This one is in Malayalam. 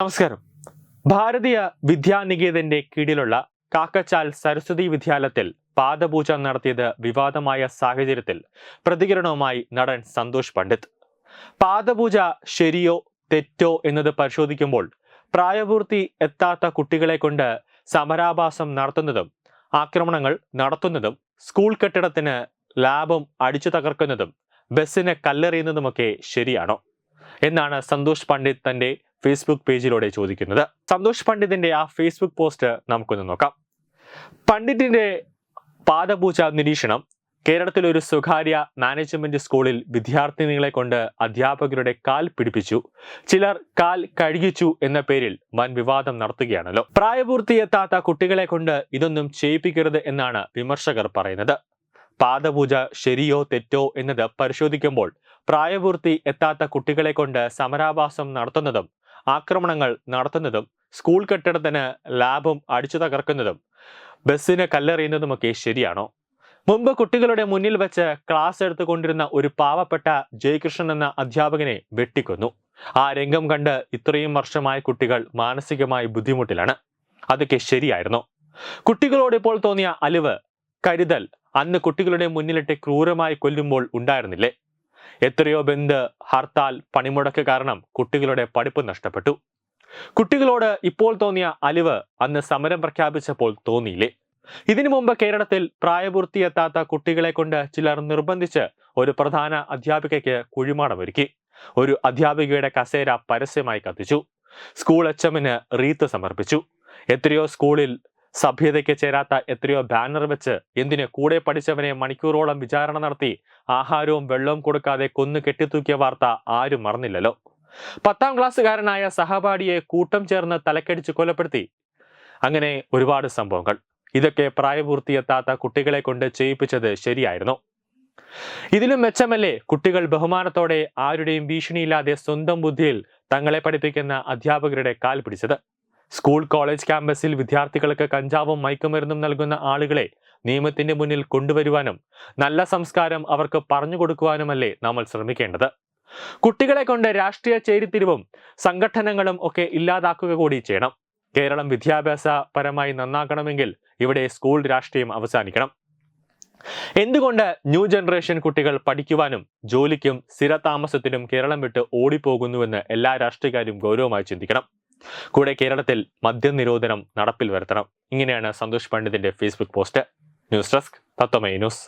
നമസ്കാരം. ഭാരതീയ വിദ്യാനികേതന്റെ കീഴിലുള്ള കാക്കച്ചാൽ സരസ്വതി വിദ്യാലയത്തിൽ പാദപൂജ നടത്തിയത് വിവാദമായ സാഹചര്യത്തിൽ പ്രതികരണവുമായി നടൻ സന്തോഷ് പണ്ഡിറ്റ്. പാദപൂജ ശരിയോ തെറ്റോ എന്നത് പരിശോധിക്കുമ്പോൾ പ്രായപൂർത്തി എത്താത്ത കുട്ടികളെ കൊണ്ട് സമരാഭാസം നടത്തുന്നതും ആക്രമണങ്ങൾ നടത്തുന്നതും സ്കൂൾ കെട്ടിടത്തിന് ലാബും അടിച്ചു തകർക്കുന്നതും ബസ്സിനെ കല്ലെറിയുന്നതുമൊക്കെ ശരിയാണോ? എന്നാണ് സന്തോഷ് പണ്ഡിറ്റ് തന്റെ ഫേസ്ബുക്ക് പേജിലൂടെ ചോദിക്കുന്നത്. സന്തോഷ് പണ്ഡിതിന്റെ ആ ഫേസ്ബുക്ക് പോസ്റ്റ് നമുക്കൊന്ന് നോക്കാം. പണ്ഡിറ്റിന്റെ പാദപൂജ നിരീക്ഷണം കേരളത്തിൽ ഒരു സ്വകാര്യ മാനേജ്മെന്റ് സ്കൂളിൽ വിദ്യാർത്ഥിനികളെ കൊണ്ട് അധ്യാപകരുടെ കാൽ പിടിപ്പിച്ചു. ചിലർ കാൽ കഴുകിച്ചു എന്ന പേരിൽ വൻ വിവാദം നടത്തുകയാണല്ലോ. പ്രായപൂർത്തിയെത്താത്ത കുട്ടികളെ കൊണ്ട് ഇതൊന്നും ചെയ്യിപ്പിക്കരുത് എന്നാണ് വിമർശകർ പറയുന്നത്. പാദപൂജ ശരിയോ തെറ്റോ എന്നത് പരിശോധിക്കുമ്പോൾ പ്രായപൂർത്തി എത്താത്ത കുട്ടികളെ കൊണ്ട് സമരാഭാസം നടത്തുന്നതും ആക്രമണങ്ങൾ നടത്തുന്നതും സ്കൂൾ കെട്ടിടത്തിന് ലാബും അടിച്ചു തകർക്കുന്നതും ബസ്സിന് കല്ലെറിയുന്നതുമൊക്കെ ശരിയാണോ? മുമ്പ് കുട്ടികളുടെ മുന്നിൽ വെച്ച് ക്ലാസ് എടുത്തുകൊണ്ടിരുന്ന ഒരു പാവപ്പെട്ട ജയകൃഷ്ണൻ എന്ന അധ്യാപകനെ വെട്ടിക്കൊന്നു. ആ രംഗം കണ്ട് ഇത്രയും വർഷമായ കുട്ടികൾ മാനസികമായി ബുദ്ധിമുട്ടിലാണ്. അതൊക്കെ ശരിയായിരുന്നു? കുട്ടികളോട് ഇപ്പോൾ തോന്നിയ അലിവ് കരുതൽ അന്ന് കുട്ടികളുടെ മുന്നിലിട്ട് ക്രൂരമായി കൊല്ലുമ്പോൾ ഉണ്ടായിരുന്നില്ലേ? എത്രയോ ബന്ദ് ഹർത്താൽ പണിമുടക്ക് കാരണം കുട്ടികളുടെ പഠിപ്പ് നഷ്ടപ്പെട്ടു. കുട്ടികളോട് ഇപ്പോൾ തോന്നിയ അലിവ് അന്ന് സമരം പ്രഖ്യാപിച്ചപ്പോൾ തോന്നിയില്ലേ? ഇതിനു മുമ്പ് കേരളത്തിൽ പ്രായപൂർത്തിയെത്താത്ത കുട്ടികളെ കൊണ്ട് ചിലർ നിർബന്ധിച്ച് ഒരു പ്രധാന അധ്യാപികയ്ക്ക് കുഴിമാടമൊരുക്കി. ഒരു അധ്യാപികയുടെ കസേര പരസ്യമായി കത്തിച്ചു. സ്കൂൾ എച്ചമ്മിന് റീത്ത് സമർപ്പിച്ചു. എത്രയോ സ്കൂളിൽ സഭ്യതയ്ക്ക് ചേരാത്ത എത്രയോ ബാനർ വെച്ച് എന്തിന് കൂടെ പഠിച്ചവനെ മണിക്കൂറോളം വിചാരണ നടത്തി ആഹാരവും വെള്ളവും കൊടുക്കാതെ കൊന്നു കെട്ടിത്തൂക്കിയ വാർത്ത ആരും മറന്നില്ലല്ലോ. പത്താം ക്ലാസ്സുകാരനായ സഹപാഠിയെ കൂട്ടം ചേർന്ന് തലക്കടിച്ച് കൊലപ്പെടുത്തി. അങ്ങനെ ഒരുപാട് സംഭവങ്ങൾ. ഇതൊക്കെ പ്രായപൂർത്തിയെത്താത്ത കുട്ടികളെ കൊണ്ട് ചെയ്യിപ്പിച്ചത് ശരിയായിരുന്നു. ഇതിലും മെച്ചമല്ലേ കുട്ടികൾ ബഹുമാനത്തോടെ ആരുടെയും ഭീഷണിയില്ലാതെ സ്വന്തം ബുദ്ധിയിൽ തങ്ങളെ പഠിപ്പിക്കുന്ന അധ്യാപകരുടെ കാൽ പിടിച്ചത്. സ്കൂൾ കോളേജ് ക്യാമ്പസിൽ വിദ്യാർത്ഥികൾക്ക് കഞ്ചാവും മയക്കുമരുന്നും നൽകുന്ന ആളുകളെ നിയമത്തിന്റെ മുന്നിൽ കൊണ്ടുവരുവാനും നല്ല സംസ്കാരം അവർക്ക് പറഞ്ഞു കൊടുക്കുവാനുമല്ലേ നമ്മൾ ശ്രമിക്കേണ്ടത്. കുട്ടികളെ കൊണ്ട് രാഷ്ട്രീയ ചേരിത്തിരിവും സംഘടനകളും ഒക്കെ ഇല്ലാതാക്കുക കൂടി ചെയ്യണം. കേരളം വിദ്യാഭ്യാസപരമായി നന്നാക്കണമെങ്കിൽ ഇവിടെ സ്കൂൾ രാഷ്ട്രീയം അവസാനിക്കണം. എന്തുകൊണ്ട് ന്യൂ ജനറേഷൻ കുട്ടികൾ പഠിക്കുവാനും ജോലിക്കും സ്ഥിരതാമസത്തിനും കേരളം വിട്ട് ഓടിപ്പോകുന്നുവെന്ന് എല്ലാ രാഷ്ട്രീയക്കാരും ഗൗരവമായി ചിന്തിക്കണം. കൂടെ കേരളത്തിൽ മദ്യനിരോധനം നടപ്പിൽ വരുത്തണം. ഇങ്ങനെയാണ് Santhosh പണ്ഡിതിന്റെ Facebook post news desk Tatwamayi news.